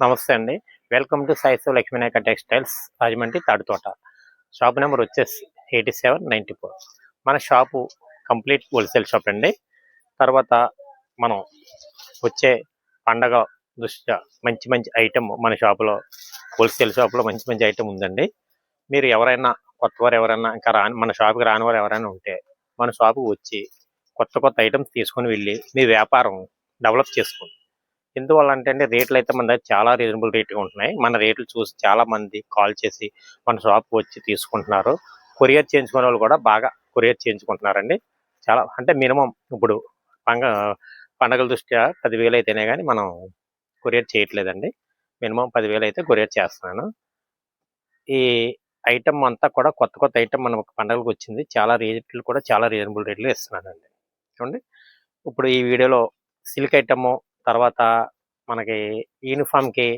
నమస్తే అండి. Welcome to సాయిసు Lakshminayaka textiles Rajahmundry Taduthota shop number వచ్చేసి ఎయిటీ సెవెన్ నైంటీ ఫోర్ మన షాపు కంప్లీట్ హోల్సేల్ షాప్ అండి. తర్వాత మనం వచ్చే పండగ దృష్ట్యా మంచి మంచి ఐటమ్ మన షాపులో హోల్సేల్ షాప్లో మంచి మంచి ఐటమ్ ఉందండి. మీరు ఎవరైనా కొత్త వారు ఎవరైనా ఇంకా రాని మన షాప్కి రాని వారు ఎవరైనా ఉంటే మన షాపుకి వచ్చి కొత్త కొత్త ఐటమ్స్ తీసుకొని వెళ్ళి మీ వ్యాపారం డెవలప్ చేసుకోండి. ఎందువల్ల అంటే అండి రేట్లు అయితే మన చాలా రీజనబుల్ రేట్గా ఉంటున్నాయి. మన రేట్లు చూసి చాలా మంది కాల్ చేసి మన షాప్కి వచ్చి తీసుకుంటున్నారు. కొరియర్ చేయించుకునే వాళ్ళు కూడా బాగా కొరియర్ చేయించుకుంటున్నారండి. చాలా అంటే మినిమం ఇప్పుడు పంగ పండగల దృష్ట్యా పదివేలు అయితేనే కానీ మనం కొరియర్ చేయట్లేదండి. మినిమం పదివేలు అయితే కొరియర్ చేస్తున్నాను. ఈ ఐటమ్ అంతా కూడా కొత్త కొత్త ఐటమ్ మనం పండగలకు వచ్చింది. చాలా రేట్లు కూడా చాలా రీజనబుల్ రేట్లు ఇస్తున్నానండి. చూడండి. ఇప్పుడు ఈ వీడియోలో సిల్క్ ఐటమ్ తర్వాత మనకి యూనిఫామ్కి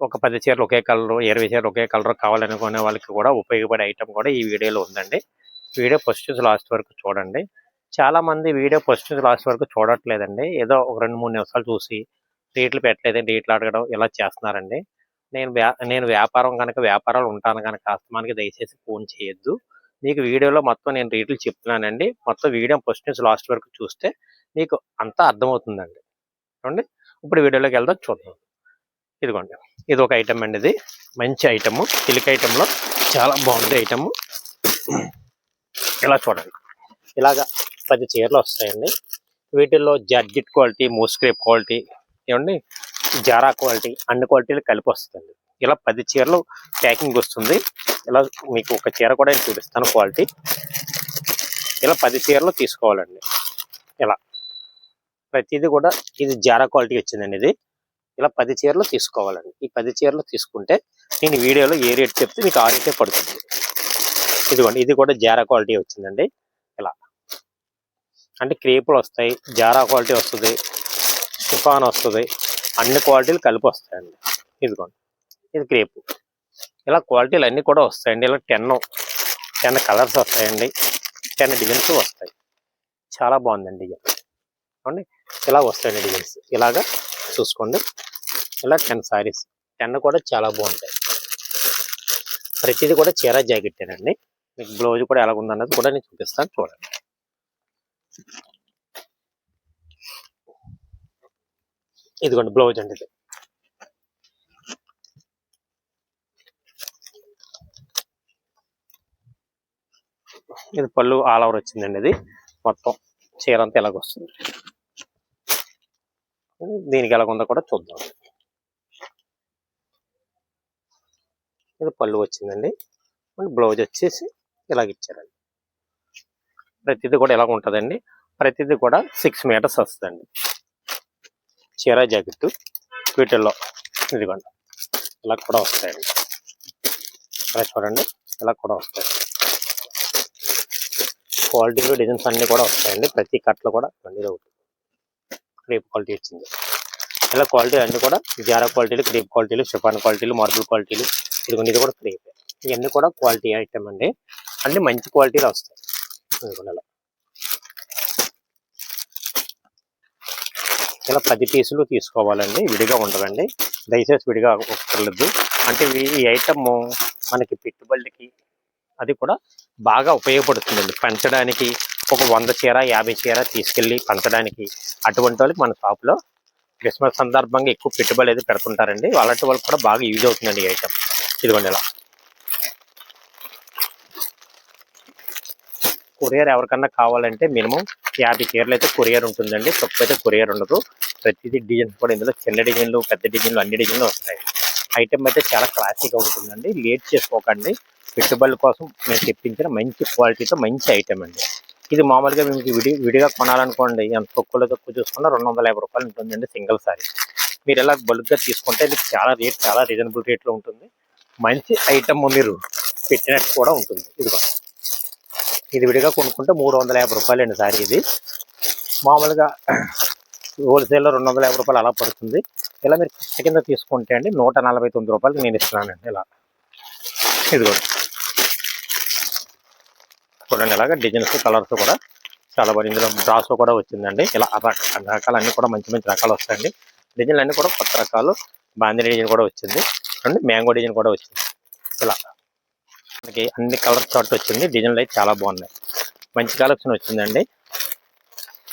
ఒక పది చీరలు ఒకే కలరు ఇరవై చీరలు ఒకే కలర్ కావాలనుకునే వాళ్ళకి కూడా ఉపయోగపడే ఐటమ్ కూడా ఈ వీడియోలో ఉందండి. వీడియో ఫస్ట్ నుంచి లాస్ట్ వరకు చూడండి. చాలా మంది వీడియో ఫస్ట్ నుంచి లాస్ట్ వరకు చూడట్లేదండి. ఏదో ఒక రెండు మూడు నిమిషాలు చూసి రేట్లు పెట్టలేదు రేట్లు అడగడం ఇలా చేస్తున్నారండి. నేను వ్యా నేను వ్యాపారం కనుక వ్యాపారాలు ఉంటాను కనుక కస్టమర్కి దయచేసి ఫోన్ చేయొద్దు. మీకు వీడియోలో మొత్తం నేను రేట్లు చెప్తున్నానండి. మొత్తం వీడియో ఫస్ట్ నుంచి లాస్ట్ వరకు చూస్తే మీకు అంతా అర్థమవుతుందండి. చూడండి. ఇప్పుడు వీడియోలోకి వెళ్దాం చూద్దాం. ఇదిగోండి. ఇది ఒక ఐటమ్ అండి ఇది. మంచి ఐటమ్ సిల్క్ ఐటెంలో చాలా బాగుంది ఐటమ్ ఇలా చూడండి. ఇలాగా పది చీరలు వస్తాయండి. వీటిల్లో georgette quality moss crepe quality ఏమండి? జారా క్వాలిటీ అన్ని క్వాలిటీలు కలిపి వస్తుంది ఇలా పది చీరలు ప్యాకింగ్ వస్తుంది. ఇలా మీకు ఒక చీర కూడా నేను చూపిస్తాను క్వాలిటీ ఇలా పది చీరలు తీసుకోవాలండి. ఇలా. ప్రతిదీ కూడా ఇది జారా క్వాలిటీ వచ్చిందండి ఇది. ఇలా పది చీరలు తీసుకోవాలండి. ఈ పది చీరలు తీసుకుంటే నేను వీడియోలో ఏ రేట్ చెప్తే మీకు ఆ రేటే పడుతుంది. ఇదిగోండి ఇది కూడా జారా క్వాలిటీ వచ్చిందండి. ఇలా. అంటే క్రేపులు వస్తాయి జారా క్వాలిటీ వస్తుంది షిఫాన్ వస్తుంది అన్ని క్వాలిటీలు కలిపి వస్తాయండి. ఇదిగోండి ఇది క్రేపు. ఇలా క్వాలిటీలు అన్నీ కూడా వస్తాయండి. ఇలా టెన్ టెన్ కలర్స్ వస్తాయండి. టెన్ డిజైన్స్ వస్తాయి. చాలా బాగుందండి డిజైన్ చూడండి ఇలా వస్తాయండి డిజైన్స్ ఇలాగా చూసుకోండి. ఇలా టెన్ సారీస్. టెన్ కూడా చాలా బాగుంటాయి. ప్రతిదీ కూడా చీర జాకెట్టేనండి. మీకు బ్లౌజ్ కూడా ఎలా ఉందన్నది కూడా నేను చూపిస్తాను. చూడండి. ఇదిగోండి బ్లౌజ్ అండి ఇది. ఇది పళ్ళు ఆల్ ఓవర్ వచ్చిందండి ఇది. మొత్తం చీర అంతా ఎలాగ వస్తుంది. దీనికి ఎలాగుందో కూడా చూద్దాం. ఇది పళ్ళు వచ్చిందండి. బ్లౌజ్ వచ్చేసి ఇలాగ ఇచ్చారండి. ప్రతిదీ కూడా ఇలాగ ఉంటుందండి. ప్రతిదీ కూడా సిక్స్ మీటర్స్ వస్తుందండి. చీర జాకెట్ వీటిల్లో ఇదిగోండి. ఇలా కూడా వస్తాయండి. ఇలా చూడండి. ఇలా కూడా వస్తాయి. క్వాలిటీలో డిజైన్స్ అన్నీ కూడా వస్తాయండి. ప్రతి కట్లు కూడా ఇది ఒకటి క్రీప్ క్వాలిటీ వచ్చింది. ఇలా క్వాలిటీ అన్ని కూడా జారా క్వాలిటీలు క్రీప్ క్వాలిటీలు షిఫాన్ క్వాలిటీలు మార్బుల్ క్వాలిటీలు. ఇదిగోండి ఇది కూడా క్రీప్. ఇవన్నీ కూడా క్వాలిటీ ఐటమ్ అండి. అన్ని మంచి క్వాలిటీలు వస్తాయి. ఇదిగోండి ఇలా పది పీసులు తీసుకోవాలండి. విడిగా ఉండదండి. దయచేసి విడిగా ఒక్కర్లేదు అంటే ఈ ఐటమ్ మనకి పెట్టుబడికి అది కూడా బాగా ఉపయోగపడుతుందండి. పెంచడానికి ఒక వంద చీర యాభై చీర తీసుకెళ్ళి పంచడానికి. అటువంటి వాళ్ళకి మన షాప్లో క్రిస్మస్ సందర్భంగా ఎక్కువ పెట్టుబడి అయితే పెడుతుంటారండి. అలాంటి వాళ్ళకి కూడా బాగా యూజ్ అవుతుందండి ఈ ఐటమ్ ఇదిగోండి ఇలా. కొరియర్ ఎవరికన్నా కావాలంటే మినిమం యాభై చీరలు అయితే కొరియర్ ఉంటుందండి. తక్కువ అయితే కొరియర్ ఉండదు. ప్రతిదీ డిజైన్స్ కూడా ఇందులో చిన్న డిజైన్లు పెద్ద డిజైన్లు అన్ని డిజైన్లు వస్తాయి. ఐటమ్ అయితే చాలా క్లాసిక్గా ఉంటుందండి. లేట్ చేసుకోకండి. పెట్టుబడుల కోసం మేము తెప్పించిన మంచి క్వాలిటీతో మంచి ఐటమ్ అండి. ఇది మామూలుగా మీకు విడి విడిగా కొనాలనుకోండి ఎంత తక్కువలో తక్కువ చూసుకున్నా రెండు వందల యాభై రూపాయలు ఉంటుందండి సింగిల్ సారీ. మీరు ఇలా బల్క్గా తీసుకుంటే ఇది చాలా రేట్ చాలా రీజనబుల్ రేట్లో ఉంటుంది. మంచి ఐటమ్ మీరు పెట్టినట్టు కూడా ఉంటుంది. ఇది ఇది విడిగా కొనుక్కుంటే మూడు వందల యాభై రూపాయలు అండి సారీ ఇది. మామూలుగా హోల్సేల్లో రెండు వందల యాభై రూపాయలు అలా పడుతుంది. ఇలా మీరు కింద తీసుకుంటే అండి నూట నలభై తొమ్మిది రూపాయలు నేను ఇస్తున్నానండి ఇలా. ఇదిగోండి. చూడండి ఇలాగ డిజైన్స్ కలర్స్ కూడా చాలా బాగా ఇందులో బ్రాస్ కూడా వచ్చిందండి. ఇలా రక- రకాలు అన్నీ కూడా మంచి మంచి రకాలు వస్తాయండి. డిజైన్లు అన్నీ కూడా కొత్త రకాలు. బాందిని డిజైన్ కూడా వచ్చింది. అండ్ మ్యాంగో డిజైన్ కూడా వచ్చింది. ఇలా మనకి అన్ని కలర్ చార్ట్ వచ్చింది. డిజైన్లు అయితే చాలా బాగున్నాయి. మంచి కలెక్షన్ వచ్చిందండి.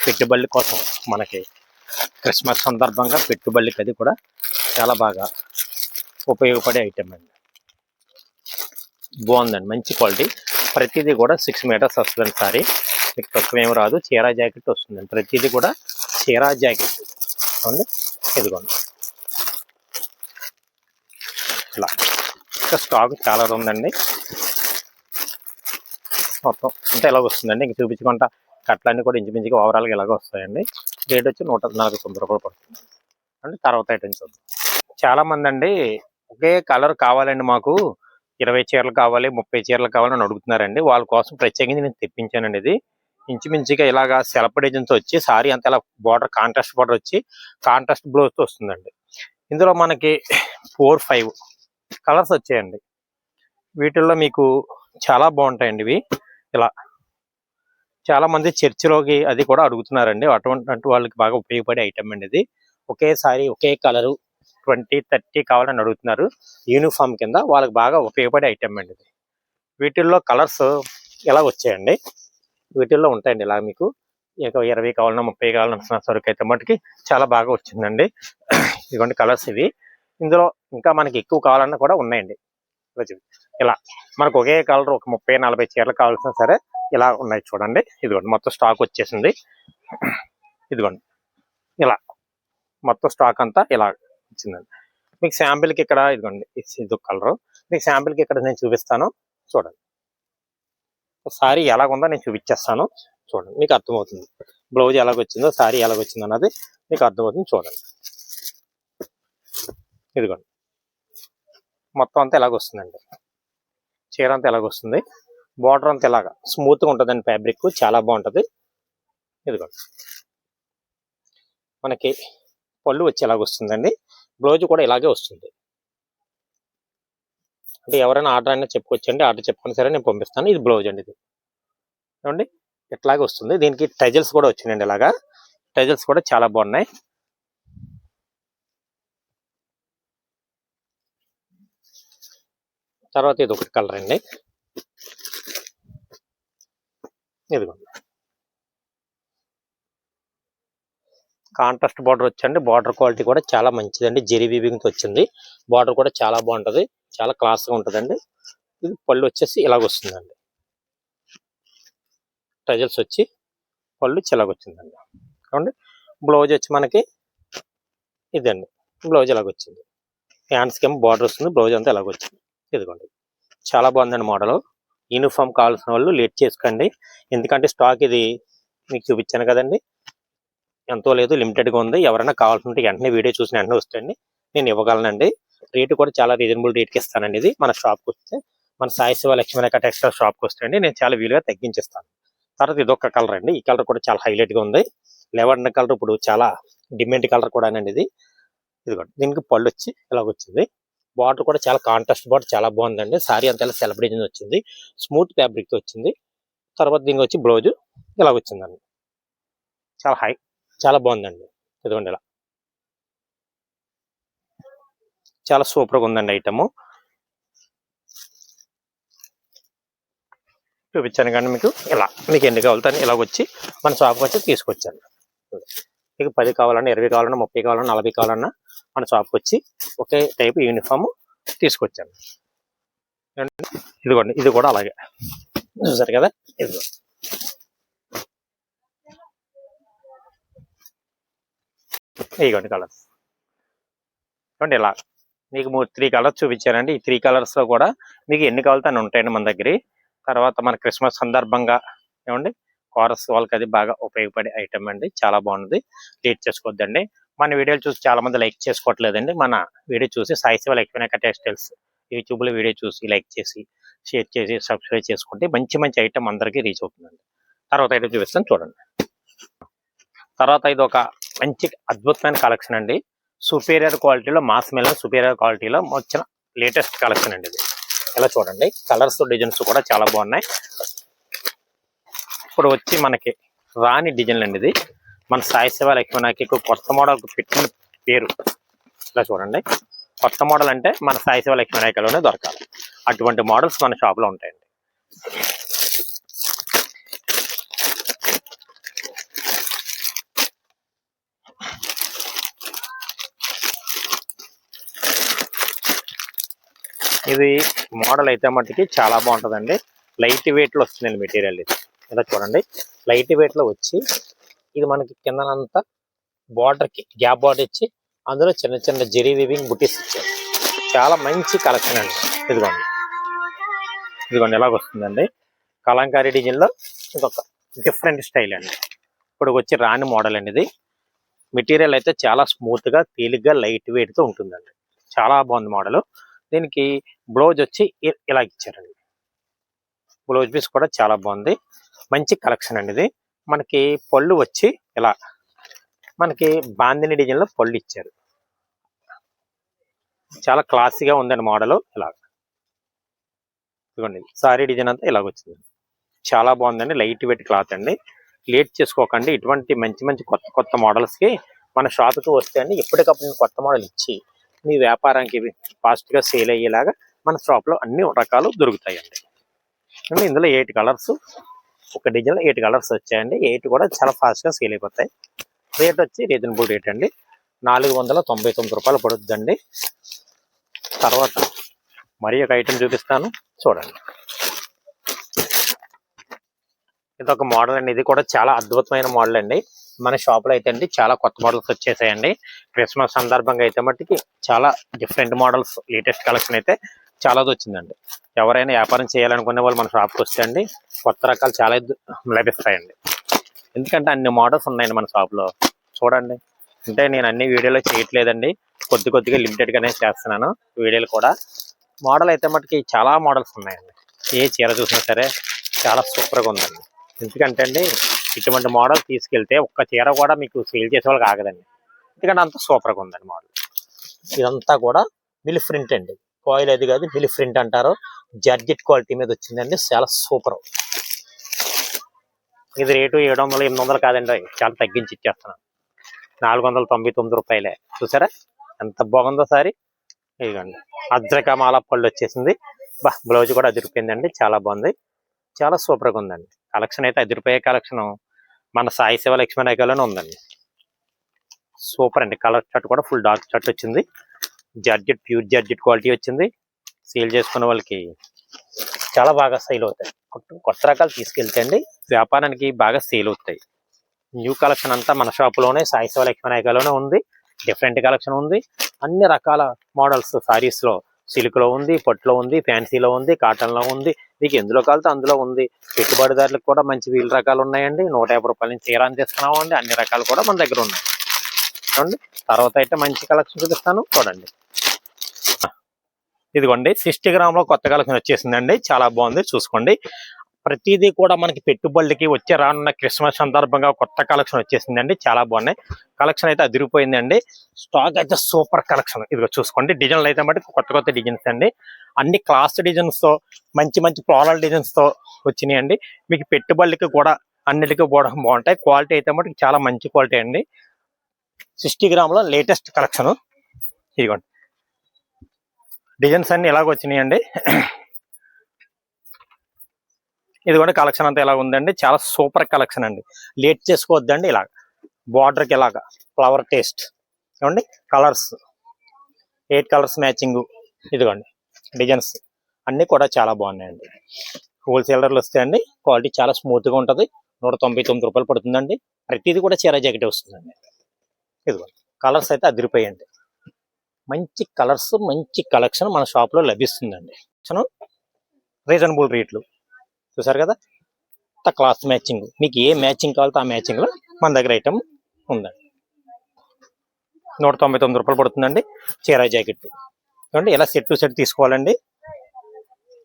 పెట్టుబడుల కోసం మనకి క్రిస్మస్ సందర్భంగా పెట్టుబడులకి అది కూడా చాలా బాగా ఉపయోగపడే ఐటెం అండి. బాగుందండి. మంచి క్వాలిటీ. ప్రతిదీ కూడా సిక్స్ మీటర్స్ వస్తుందండి సారీ. మీకు తక్కువ ఏమి రాదు. చీరా జాకెట్ వస్తుందండి ప్రతిదీ కూడా చీరా జాకెట్ అవునండి ఇదిగోండి. ఇలా. ఇంకా స్టాక్ చాలా ఉందండి. మొత్తం అంతా ఇలాగ వస్తుందండి. ఇంక చూపించుకుంటా. కట్లన్నీ కూడా ఇంచుమించుగా ఓవరాల్గా ఇలాగ వస్తాయండి. రేట్ వచ్చి నూట నలభై తొమ్మిది రూపాయలు పడుతుంది. అండి తర్వాత ఐటమ్స్ చూద్దాం. చాలా మంది అండి ఒకే కలర్ కావాలండి మాకు. ఇరవై చీరలు కావాలి ముప్పై చీరలు కావాలని అడుగుతున్నారండి. వాళ్ళ కోసం ప్రత్యేకించి నేను తెప్పించానండి ఇది. ఇంచుమించుగా ఇలాగా సెలప డిజైన్స్ వచ్చి సారీ అంత ఇలా బార్డర్ కాంట్రాస్ట్ బార్డర్ వచ్చి కాంట్రాస్ట్ బ్లౌజ్తో వస్తుందండి. ఇందులో మనకి ఫోర్ ఫైవ్ కలర్స్ వచ్చాయండి. వీటిల్లో మీకు చాలా బాగుంటాయండి ఇవి. ఇలా చాలా మంది చర్చిలోకి అది కూడా అడుగుతున్నారండి. అటువంటి వాళ్ళకి బాగా ఉపయోగపడే ఐటమ్ అండి ఇది. ఒకేసారి ఒకే కలరు ట్వంటీ థర్టీ కావాలని అడుగుతున్నారు. యూనిఫామ్ కింద వాళ్ళకి బాగా ఉపయోగపడే ఐటమ్ అండి ఇది. వీటిల్లో కలర్స్ ఇలా వచ్చాయండి? వీటిల్లో ఉంటాయండి ఇలా మీకు. ఇక ఇరవై కావాలన్నా ముప్పై కావాలన్నా సరుకు అయితే మటుకి చాలా బాగా వచ్చిందండి. ఇదిగోండి కలర్స్ ఇవి. ఇందులో ఇంకా మనకి ఎక్కువ కావాలన్నా కూడా ఉన్నాయండి. ఇలా ఇలా మనకు ఒకే కలర్ ఒక ముప్పై నలభై చీరలు కావాల్సిన సరే ఇలా ఉన్నాయి చూడండి. ఇదిగోండి మొత్తం స్టాక్ వచ్చేసింది. ఇదిగోండి. ఇలా మొత్తం స్టాక్ అంతా ఇలా ఇచ్చిందండి. మీకు శాంపిల్కి ఇక్కడ ఇదిగోండి ఇది- కలరు. మీకు శాంపిల్కి ఇక్కడ నేను చూపిస్తాను. చూడండి. సారీ ఎలాగుందో నేను చూపించేస్తాను చూడండి మీకు అర్థమవుతుంది. బ్లౌజ్ ఎలాగొచ్చిందో సారీ ఎలాగొచ్చిందో అన్నది మీకు అర్థమవుతుంది. చూడండి. ఇదిగోండి. మొత్తం అంతా ఎలాగొస్తుందండి? చీర అంతా ఎలాగొస్తుంది? బార్డర్ అంతా ఇలాగా స్మూత్గా ఉంటుందండి ఫ్యాబ్రిక్. చాలా బాగుంటుంది. ఇదిగోండి. మనకి పళ్ళు వచ్చేలాగా వస్తుందండి? బ్లౌజ్ కూడా ఇలాగే వస్తుంది. అంటే ఎవరైనా ఆర్డర్ అయినా చెప్పుకోవచ్చండి ఆర్డర్ చెప్పుకుని సరే నేను పంపిస్తాను. ఇది బ్లౌజ్ అండి ఇది. ఏమండి? ఇట్లాగే వస్తుంది. దీనికి టైజల్స్ కూడా వచ్చినాయండి ఇలాగా. టైజల్స్ కూడా చాలా బాగున్నాయి. తర్వాత ఇది ఒకటి కలర్ అండి. ఇదిగోండి. కాంట్రాస్ట్ బార్డర్ వచ్చండి. బార్డర్ క్వాలిటీ కూడా చాలా మంచిదండి. జెరీ వీవింగ్తో వచ్చింది. బార్డర్ కూడా చాలా బాగుంటుంది. చాలా క్లాస్గా ఉంటుందండి. ఇది పళ్ళు వచ్చేసి ఇలాగ వస్తుందండి. టజల్స్ వచ్చి పళ్ళు చిలాగ వచ్చిందండి. కావండి బ్లౌజ్ వచ్చి మనకి ఇదండి. బ్లౌజ్ ఇలాగ వచ్చింది. హ్యాండ్స్కి ఏమో బార్డర్ వస్తుంది. బ్లౌజ్ అంతా ఇలాగొచ్చింది ఇదిగోండి. చాలా బాగుందండి మోడల్. యూనిఫామ్ కావాల్సిన వాళ్ళు లేట్ చేసుకోండి. ఎందుకంటే స్టాక్ ఇది మీకు చూపించాను కదండి. ఎంతో లేదు లిమిటెడ్గా ఉంది. ఎవరైనా కావాల్సింటే వెంటనే వీడియో చూసిన వెంటనే వస్తాయండి. నేను ఇవ్వగలనండి. రేటు కూడా చాలా రీజనబుల్ రేట్కి ఇస్తానండి. ఇది మన షాప్కి వస్తే మన సాయి శివ లక్ష్మణ టెక్స్టైల్ షాప్కి వస్తే నేను చాలా వీలుగా తగ్గించిస్తాను. తర్వాత ఇది ఒక కలర్ అండి. ఈ కలర్ కూడా చాలా హైలైట్గా ఉంది. లెవెన్ కలర్ ఇప్పుడు చాలా డిమాండ్ కలర్ కూడా అండి ఇది. ఇదిగోండి దీనికి పళ్ళు వచ్చి ఇలాగ వచ్చింది. బార్డర్ కూడా చాలా కాంట్రాస్ట్ బార్డర్ చాలా బాగుందండి. సారీ అంతా సెలబ్రేషన్ వచ్చింది. స్మూత్ ఫ్యాబ్రిక్తో వచ్చింది. తర్వాత దీనికి వచ్చి బ్లౌజ్ ఇలాగ వచ్చిందండి. చాలా హై చాలా బాగుందండి. ఇదిగోండి ఇలా. చాలా సూపర్గా ఉందండి ఐటము. చూపించాను కానీ మీకు. ఇలా. మీకు ఎన్ని కావాలంటే ఇలా వచ్చి మన షాప్కి వచ్చి తీసుకొచ్చాను. మీకు పది కావాలన్నా ఇరవై కావాలన్నా ముప్పై కావాలన్నా నలభై కావాలన్నా మన షాప్కి వచ్చి ఒకే టైప్ యూనిఫామ్ తీసుకొచ్చాను. ఇదిగోండి. ఇది కూడా అలాగే. చూసారు కదా? ఇదిగోండి ఇదిగోండి కలర్స్ చూడండి ఇలా. మీకు మూడు త్రీ కలర్స్ చూపించానండి. ఈ త్రీ కలర్స్లో కూడా మీకు ఎన్ని కావాలితే అన్ని ఉంటాయండి మన దగ్గర. తర్వాత మన క్రిస్మస్ సందర్భంగా ఏమండి? కోరస్ వాళ్ళకి అది బాగా ఉపయోగపడే ఐటమ్ అండి. చాలా బాగుంది. లీడ్ చేసుకోవద్దండి. మన వీడియోలు చూసి చాలా మంది లైక్ చేసుకోవట్లేదండి. మన వీడియో చూసి సాయి శివ లక్ష్మీనాయక టెక్స్టైల్స్ యూట్యూబ్లో వీడియో చూసి లైక్ చేసి షేర్ చేసి సబ్స్క్రైబ్ చేసుకుంటే మంచి మంచి ఐటమ్ అందరికీ రీచ్ అవుతుందండి. తర్వాత ఐటమ్ చూపిస్తాను. చూడండి. తర్వాత ఇది ఒక మంచి అద్భుతమైన కలెక్షన్ అండి. సుపీరియర్ క్వాలిటీలో మాస్ మెల్ సుపీరియర్ క్వాలిటీలో వచ్చిన లేటెస్ట్ కలెక్షన్ అండి ఇది. ఇలా చూడండి. కలర్స్ డిజైన్స్ కూడా చాలా బాగున్నాయి. ఇప్పుడు వచ్చి మనకి రాణి డిజైన్లు అండి ఇది. మన సాయి సేవ లక్ష్మణకి కొత్త మోడల్ పెట్టిన పేరు. ఇలా చూడండి. కొత్త మోడల్ అంటే మన సాయి సేవ లక్ష్మీ నాయకలోనే దొరకాలి. అటువంటి మోడల్స్ మన షాప్లో ఉంటాయండి. ఇది మోడల్ అయితే మట్టుకి చాలా బాగుంటుందండి. లైట్ వెయిట్లో వస్తుందండి మెటీరియల్ ఇది. ఇలా చూడండి. లైట్ వెయిట్లో వచ్చి ఇది మనకి కిందనంతా బార్డర్కి గ్యాప్ బార్డర్ ఇచ్చి అందులో చిన్న చిన్న జెరీ వివింగ్ బుటీస్ ఇచ్చారు. చాలా మంచి కలెక్షన్ అండి. ఇదిగోండి. ఇదిగోండి ఎలాగ వస్తుందండి. కలంకారీ డిజైన్లో ఇదొక డిఫరెంట్ స్టైల్ అండి. ఇప్పుడు వచ్చి రాని మోడల్ అండి ఇది. మెటీరియల్ అయితే చాలా స్మూత్గా తేలిగ్గా లైట్ వెయిట్తో ఉంటుందండి. చాలా బాగుంది మోడల్ దీనికి బ్లౌజ్ వచ్చి ఇ- ఇలా ఇచ్చారండి. బ్లౌజ్ పీస్ కూడా చాలా బాగుంది. మంచి కలెక్షన్ అండి ఇది. మనకి పళ్ళు వచ్చి ఇలా మనకి బాందిని డిజైన్లో పళ్ళు ఇచ్చారు. చాలా క్లాసీగా ఉందండి మోడల్ ఇలా. ఇదిగోండి సారీ డిజైన్ అంతా ఇలాగ వచ్చింది. చాలా బాగుందండి. లైట్ వెయిట్ క్లాత్ అండి. లేట్ చేసుకోకండి. ఇటువంటి మంచి మంచి కొత్త కొత్త మోడల్స్కి మన షాప్కి వస్తే అండి ఎప్పటికప్పుడు కొత్త మోడల్ ఇచ్చి మీ వ్యాపారానికి ఫాస్ట్గా సేల్ అయ్యేలాగా మన షాప్లో అన్ని రకాలు దొరుకుతాయండి. అండి ఇందులో ఎయిట్ కలర్స్ ఒక డిజైన్లో ఎయిట్ కలర్స్ వచ్చాయండి. ఎయిట్ కూడా చాలా ఫాస్ట్గా సేల్ అయిపోతాయి. రేట్ వచ్చి రీజనబుల్ రేట్ అండి. నాలుగు వందల తొంభై తొమ్మిది రూపాయలు పడుతుందండి తర్వాత మరి ఒక ఐటెం చూపిస్తాను. చూడండి. ఇది ఒక మోడల్ అండి. ఇది కూడా చాలా అద్భుతమైన మోడల్ అండి. మన షాప్లో అయితే అండి చాలా కొత్త మోడల్స్ వచ్చేసాయండి. క్రిస్మస్ సందర్భంగా అయితే మట్టికి చాలా డిఫరెంట్ మోడల్స్ లేటెస్ట్ కలెక్షన్ అయితే చాలా వచ్చిందండి. ఎవరైనా వ్యాపారం చేయాలనుకునే వాళ్ళు మన షాప్కి వస్తే అండి కొత్త రకాలు చాలా లభిస్తాయండి. ఎందుకంటే అన్ని మోడల్స్ ఉన్నాయండి మన షాప్లో. చూడండి. అంటే నేను అన్ని వీడియోలో చేయట్లేదండి. కొద్ది కొద్దిగా లిమిటెడ్గానే చేస్తున్నాను వీడియోలు కూడా. మోడల్ అయితే మటుకి చాలా మోడల్స్ ఉన్నాయండి. ఏ చీర చూసినా సరే చాలా సూపర్గా ఉందండి. ఎందుకంటే అండి ఇటువంటి మోడల్ తీసుకెళ్తే ఒక్క చీర కూడా మీకు సేల్ చేసే వాళ్ళకి ఆగదండి. ఎందుకంటే అంత సూపర్గా ఉందండి మోడల్. ఇదంతా కూడా మిల్ ప్రింట్ అండి. కాయిల్ అది కాదు మిల్ ప్రింట్ అంటారు. జర్జెట్ క్వాలిటీ మీద వచ్చిందండి. చాలా సూపర్. ఇది రేటు ఏడు వందలు ఎనిమిది వందలు కాదండి. చాలా తగ్గించి ఇచ్చేస్తున్నాను. నాలుగు వందల తొంభై తొమ్మిది రూపాయలే. చూసారా? ఎంత బాగుందో సారీ. ఇదిగోండి. అద్రకమాల పళ్ళు వచ్చేసింది. బా బ్లౌజ్ కూడా అదిరిపోయిందండి. చాలా బాగుంది. చాలా సూపర్గా ఉందండి. కలెక్షన్ అయితే అదిరిపోయే కలెక్షన్. మన సాయి శివ లక్ష్మీనాయకలోనే ఉందండి. సూపర్ అండి. కలర్ షర్ట్ కూడా ఫుల్ డార్క్ షర్ట్ వచ్చింది. జడ్జెట్ ప్యూర్ జర్జెట్ క్వాలిటీ వచ్చింది. సేల్ చేసుకున్న వాళ్ళకి చాలా బాగా సేల్ అవుతాయి. కొత్త- రకాలు తీసుకెళ్తే అండి వ్యాపారానికి బాగా సేల్ అవుతాయి. న్యూ కలెక్షన్ అంతా మన షాప్లోనే సాయి శివ లక్ష్మీనాయకలోనే ఉంది. డిఫరెంట్ కలెక్షన్ ఉంది. అన్ని రకాల మోడల్స్ సారీస్లో సిల్క్లో సిల్క్లో ఉంది పట్టులో ఉంది ఫ్యాన్సీలో ఉంది కాటన్లో ఉంది. మీకు ఎందులో కాలితే అందులో ఉంది. పెట్టుబడిదారులకు కూడా మంచి వీలు రకాలు ఉన్నాయండి. నూట యాభై రూపాయల నుంచి చీర అందిస్తున్నాము అండి అన్ని రకాలు కూడా మన దగ్గర ఉన్నాయి. చూడండి. తర్వాత అయితే మంచి కలెక్షన్ చూపిస్తాను. చూడండి. ఇదిగోండి. సిక్స్టీ గ్రామ్లో కొత్త కలెక్షన్ వచ్చేసిందండి. చాలా బాగుంది. చూసుకోండి. ప్రతిదీ కూడా మనకి పెట్టుబడులకి వచ్చే రానున్న క్రిస్మస్ సందర్భంగా కొత్త కలెక్షన్ వచ్చేసిందండి. చాలా బాగున్నాయి. కలెక్షన్ అయితే అదిరిపోయిందండి. స్టాక్ అయితే సూపర్ కలెక్షన్. ఇదిగో చూసుకోండి. డిజైన్లు అయితే మటుకు కొత్త కొత్త డిజైన్స్ అండి. అన్ని క్లాస్ డిజైన్స్తో మంచి మంచి ఫ్లోరల్ డిజైన్స్తో వచ్చినాయి అండి మీకు పెట్టుబడులకి కూడా అన్నిటికీ కూడా బాగుంటాయి. క్వాలిటీ అయితే మటుకు చాలా మంచి క్వాలిటీ అండి. సిక్స్టీ గ్రాముల లేటెస్ట్ కలెక్షన్. ఇదిగోండి. డిజైన్స్ అన్ని ఎలాగొచ్చినాయి వచ్చినాయండి. ఇది కూడా కలెక్షన్ అంతా ఎలా ఉందండి? చాలా సూపర్ కలెక్షన్ అండి. లేట్ చేసుకోవద్దండి ఇలాగ. బార్డర్కి ఇలాగా. ఫ్లవర్ టేస్ట్ ఏమండి? కలర్స్ ఎయిట్ కలర్స్ మ్యాచింగ్ ఇదిగోండి. డిజైన్స్ అన్నీ కూడా చాలా బాగున్నాయండి. హోల్సేలర్లు వస్తాయండి క్వాలిటీ చాలా స్మూత్గా ఉంటుంది. నూట తొంభై తొమ్మిది రూపాయలు పడుతుందండి. ప్రతిదీ కూడా చీర జాకెట్ వస్తుందండి. ఇదిగోండి. కలర్స్ అయితే అదిరిపోయండి మంచి కలర్స్ మంచి కలెక్షన్ మన షాప్లో లభిస్తుందండి. రీజనబుల్ రేట్లు చూసారు కదా? అంత క్లాత్ మ్యాచింగ్ మీకు ఏ మ్యాచింగ్ కావాలో ఆ మ్యాచింగ్లో మన దగ్గర ఐటమ్ ఉందండి. నూట తొంభై తొమ్మిది రూపాయలు పడుతుందండి. చీర జాకెట్ చూడండి ఇలా సెట్ టు సెట్ తీసుకోవాలండి?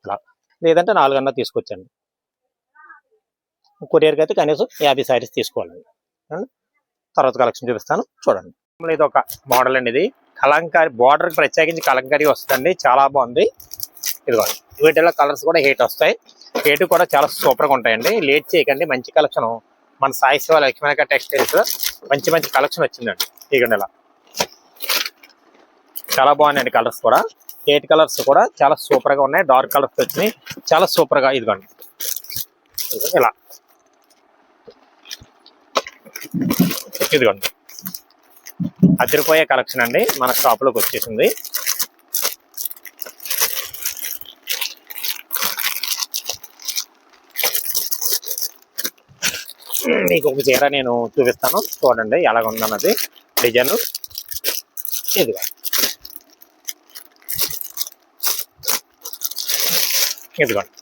ఇలా లేదంటే నాలుగన్నా తీసుకొచ్చండి. కొరియర్కి అయితే కనీసం యాభై శారీస్ తీసుకోవాలండి. తర్వాత కలెక్షన్ చూపిస్తాను. చూడండి. ఇది ఒక మోడల్ అండి ఇది. కలంకారీ బార్డర్ ప్రత్యేకించి కలంకారీ వస్తుందండి. చాలా బాగుంది. ఇదిగోండి. వీటిలో కలర్స్ కూడా హీట్ వస్తాయి. హీట్ కూడా చాలా సూపర్గా ఉంటాయండి. లేట్ చేయకండి. మంచి కలెక్షన్. మన సాయి శివ లక్ష్మీనగర్ టెక్స్టైల్స్ మంచి మంచి కలెక్షన్ వచ్చిందండి. ఇదిగోండి ఇలా చాలా బాగున్నాయండి కలర్స్ కూడా. ఎయిట్ కలర్స్ కూడా చాలా సూపర్గా ఉన్నాయి. డార్క్ కలర్స్ వచ్చినాయి. చాలా సూపర్గా ఇదిగోండి. ఇలా. ఇదిగోండి. అదిరిపోయే కలెక్షన్ అండి. మన షాప్లోకి వచ్చేసింది. మీకు ఒక చీర నేను చూపిస్తాను. చూడండి ఎలాగ ఉందన్నది డిజైన్. ఇదిగో. ఇదిగోండి.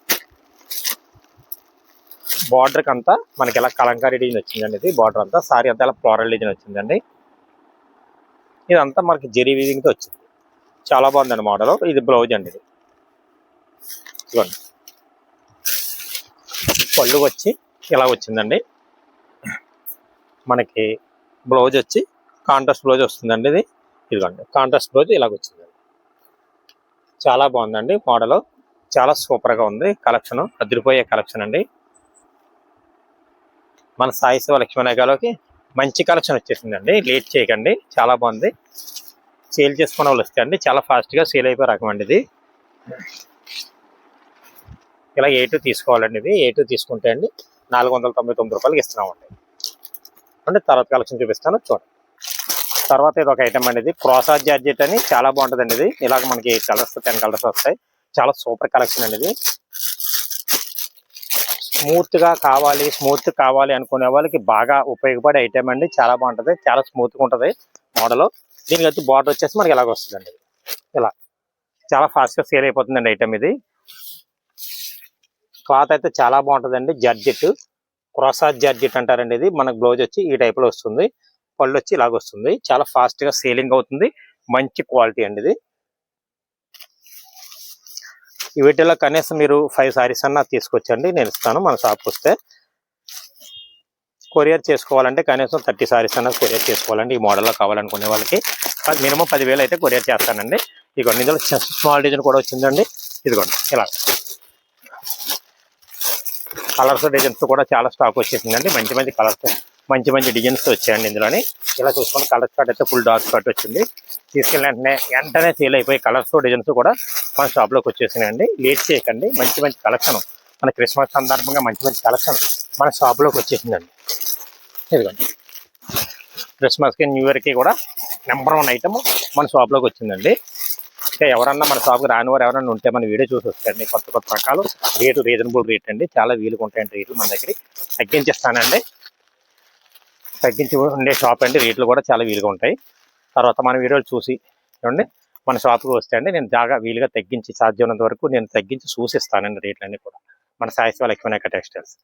బార్డర్కి అంతా మనకి ఇలా కలంకారీ డిజైన్ వచ్చిందండి ఇది బార్డర్ అంతా సారీ అంతా ఇలా ఫ్లోరల్ డిజైన్ వచ్చిందండి. ఇదంతా మనకి జెరీ వీవింగ్తో వచ్చింది. చాలా బాగుందండి మోడల్ ఇది బ్లౌజ్ అండి ఇది. ఇదిగోండి. పళ్ళు వచ్చి ఇలా వచ్చిందండి. మనకి బ్లౌజ్ వచ్చి కాంట్రాస్ట్ బ్లౌజ్ వస్తుందండి ఇది. ఇదిగోండి కాంట్రాస్ట్ బ్లౌజ్ ఇలాగ వచ్చిందండి చాలా బాగుందండి మోడల్. చాలా సూపర్గా ఉంది కలెక్షన్. అదిరిపోయే కలెక్షన్ అండి. మన సాయి శివ లక్ష్మీనాయకలోకి మంచి కలెక్షన్ వచ్చేసిందండి. లేట్ చేయకండి. చాలా బాగుంది. సేల్ చేసుకునే వాళ్ళు వస్తే అండి చాలా ఫాస్ట్గా సేల్ అయిపోయే రకం అండి ఇది. ఇలా ఏ టూ తీసుకోవాలండి ఇది. ఏ టూ తీసుకుంటే అండి నాలుగు వందల తొంభై తొమ్మిది రూపాయలకి ఇస్తున్నామండి. అంటే తర్వాత కలెక్షన్ చూపిస్తాను చూడండి. తర్వాత ఇది ఒక ఐటమ్ అనేది ఇది. జార్జెట్ అని చాలా బాగుంటుందండి ఇది. ఇలాగ మనకి కలర్స్ టెన్ కలర్స్ వస్తాయి. చాలా సూపర్ కలెక్షన్ అండి ఇది. స్మూత్గా కావాలి స్మూత్ కావాలి అనుకునే వాళ్ళకి బాగా ఉపయోగపడే ఐటమ్ అండి. చాలా బాగుంటుంది. చాలా స్మూత్గా మోడల్. దీనికి వచ్చి బార్డర్ వచ్చేసి మనకి ఇలాగ వస్తుందండి. ఇలా. చాలా ఫాస్ట్గా సేల్ అయిపోతుందండి ఐటమ్ ఇది. క్లాత్ అయితే చాలా బాగుంటుందండి. జర్జెట్ క్రాసాజ్ జర్జెట్ అంటారండి ఇది. మనకు బ్లౌజ్ వచ్చి ఈ టైప్లో వస్తుంది. పళ్ళు వచ్చి ఇలాగ వస్తుంది. చాలా ఫాస్ట్గా సేలింగ్ అవుతుంది. మంచి క్వాలిటీ అండి ఇది. వీటిలో కనీసం మీరు ఫైవ్ సారీస్ అన్నా తీసుకొచ్చండి. నేను ఇస్తాను. మన షాప్కి వస్తే కొరియర్ చేసుకోవాలంటే కనీసం థర్టీ సారీస్ అన్నా కొరియర్ చేసుకోవాలండి. ఈ మోడల్లో కావాలనుకునే వాళ్ళకి. మినిమం పదివేలు అయితే కొరియర్ చేస్తానండి. ఇదిగోండి. ఇందులో స్మాల్ డిజైన్ కూడా వచ్చిందండి. ఇదిగోండి. ఇలా కలర్స్ డిజైన్స్ కూడా చాలా స్టాక్ వచ్చేసిందండి. మంచి మంచి కలర్స్ మంచి మంచి డిజైన్స్ వచ్చాయండి ఇందులోని. ఇలా చూసుకుని కలర్ స్టార్ట్ అయితే ఫుల్ డార్క్ స్టార్ట్ వచ్చింది. తీసుకెళ్ళిన వెంటనే వెంటనే సేల్ అయిపోయి కలర్స్ డిజైన్స్ కూడా మన షాప్లోకి వచ్చేసినాయండి. లేట్ చేయకండి. మంచి మంచి కలెక్షన్ మన క్రిస్మస్ సందర్భంగా మంచి మంచి కలెక్షన్ మన షాప్లోకి వచ్చేసిందండి. ఇదిగోండి. క్రిస్మస్కి న్యూ ఇయర్కి కూడా నెంబర్ వన్ ఐటమ్ మన షాప్లోకి వచ్చిందండి. ఇంకా ఎవరన్నా మన షాప్కి రాని వారు ఎవరన్నా ఉంటే మన వీడియో చూసి వస్తారండి కొత్త కొత్త రకాలు. రేటు రీజనబుల్ రేట్ అండి. చాలా వీలుగా ఉంటాయండి రేట్లు మన దగ్గర తగ్గించిస్తానండి. తగ్గించి ఉండే షాప్ అండి. రేట్లు కూడా చాలా వీలుగా ఉంటాయి తర్వాత మన వీడియోలు చూసి చూడండి. మన షాప్కి వస్తే అండి నేను జాగా వీలుగా తగ్గించి సాధ్యమైనంత వరకు నేను తగ్గించి చూసిస్తానండి రేట్లన్నీ కూడా. మన సాయిశివ లక్ష్మీనాయక టెక్స్టైల్స్.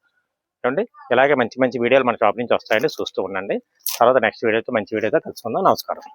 చూడండి. ఇలాగే మంచి మంచి వీడియోలు మన షాప్ నుంచి వస్తాయండి. చూస్తూ ఉండండి. తర్వాత నెక్స్ట్ వీడియోతో మంచి వీడియోతో కలుసుకుందాం. నమస్కారం.